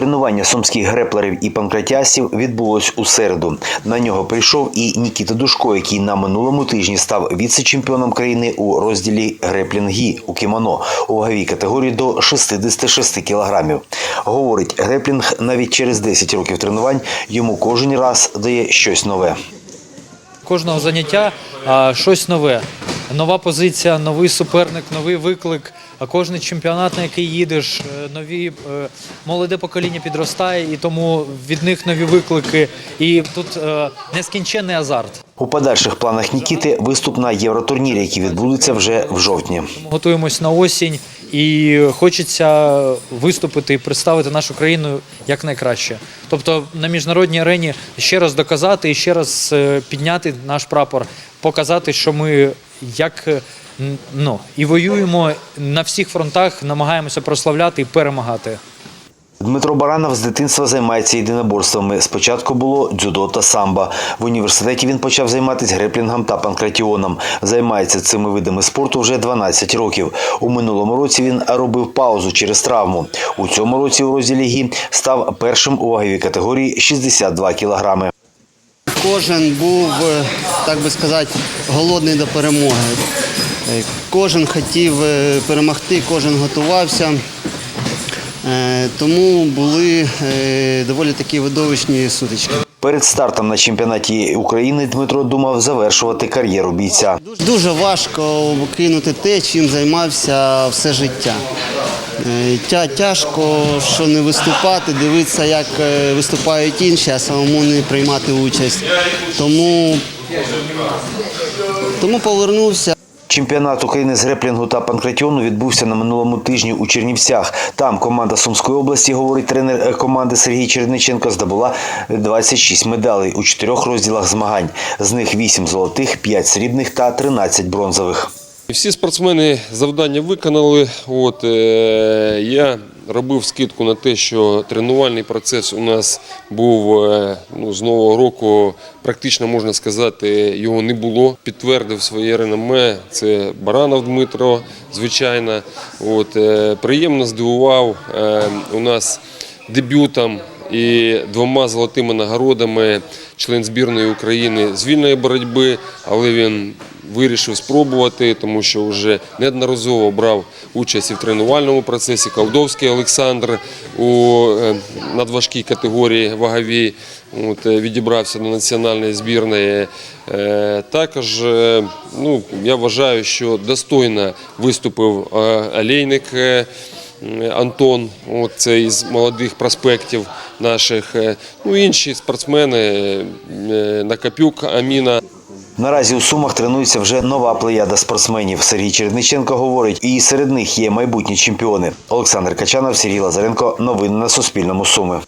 Тренування сумських греплерів і панкратіастів відбулось у середу. На нього прийшов і Нікіта Душко, який на минулому тижні став віце-чемпіоном країни у розділі греплінгі у кімоно у ваговій категорії до 66 кілограмів. Говорить, греплінг навіть через 10 років тренувань йому кожен раз дає щось нове. кожного заняття щось нове. Нова позиція, новий суперник, новий виклик. А кожний чемпіонат, на який їдеш, е, нові е, молоде покоління підростає, і тому від них нові виклики. І тут е, нескінченний азарт. У подальших планах Нікіти виступ на євротурнірі, який відбудеться вже в жовтні. Ми готуємось на осінь, і хочеться виступити і представити нашу країну як найкраще. Тобто на міжнародній арені ще раз доказати і ще раз підняти наш прапор, показати, що ми як е, ну, і воюємо на всіх фронтах, намагаємося прославляти і перемагати. Дмитро Баранов з дитинства займається єдиноборствами. Спочатку було дзюдо та самбо. В університеті він почав займатися греплінгом та панкратіоном. Займається цими видами спорту вже 12 років. У минулому році він робив паузу через травму. У цьому році у розділі гі став першим у ваговій категорії 62 кілограми. Кожен був, е, так би сказати, голодний до перемоги. Е, Кожен хотів е, перемогти, кожен готувався. Тому були доволі такі видовищні сутички. Перед стартом на чемпіонаті України Дмитро думав завершувати кар'єру бійця. Дуже важко кинути те, чим займався все життя. Е, Тя, тяжко, що не виступати, дивитися, як е, виступають інші, а самому не приймати участь. Тому, тому повернувся. Чемпіонат України з греплінгу та панкратіону відбувся на минулому тижні у Чернівцях. Там команда Сумської області, говорить тренер е, команди Сергій Черниченко, здобула 26 медалей у чотирьох розділах змагань. З них 8 золотих, 5 срібних та 13 бронзових. Всі спортсмени завдання виконали. От, е, я робив скидку на те, що тренувальний процес у нас був е, ну, з нового року, практично можна сказати, його не було. Підтвердив своє реноме. Це Баранов Дмитро, звичайно. От, е, приємно здивував е, у нас дебютом і двома золотими нагородами член збірної України з вільної боротьби, але він вирішив спробувати, тому що вже неодноразово брав участь і в тренувальному процесі. Колдовський Олександр у е, надважкій категорії ваговій от, е, відібрався до національної збірної. Е, Також ну, я вважаю, що достойно виступив Олейник. е, Антон, це із молодих проспектів наших. Ну, інші спортсмени, Накопюк Аміна. Наразі у Сумах тренується вже нова плеяда спортсменів. Сергій Черниченко говорить, і серед них є майбутні чемпіони. Олександр Качанов, Сергій Лазаренко. Новини на Суспільному. Суми.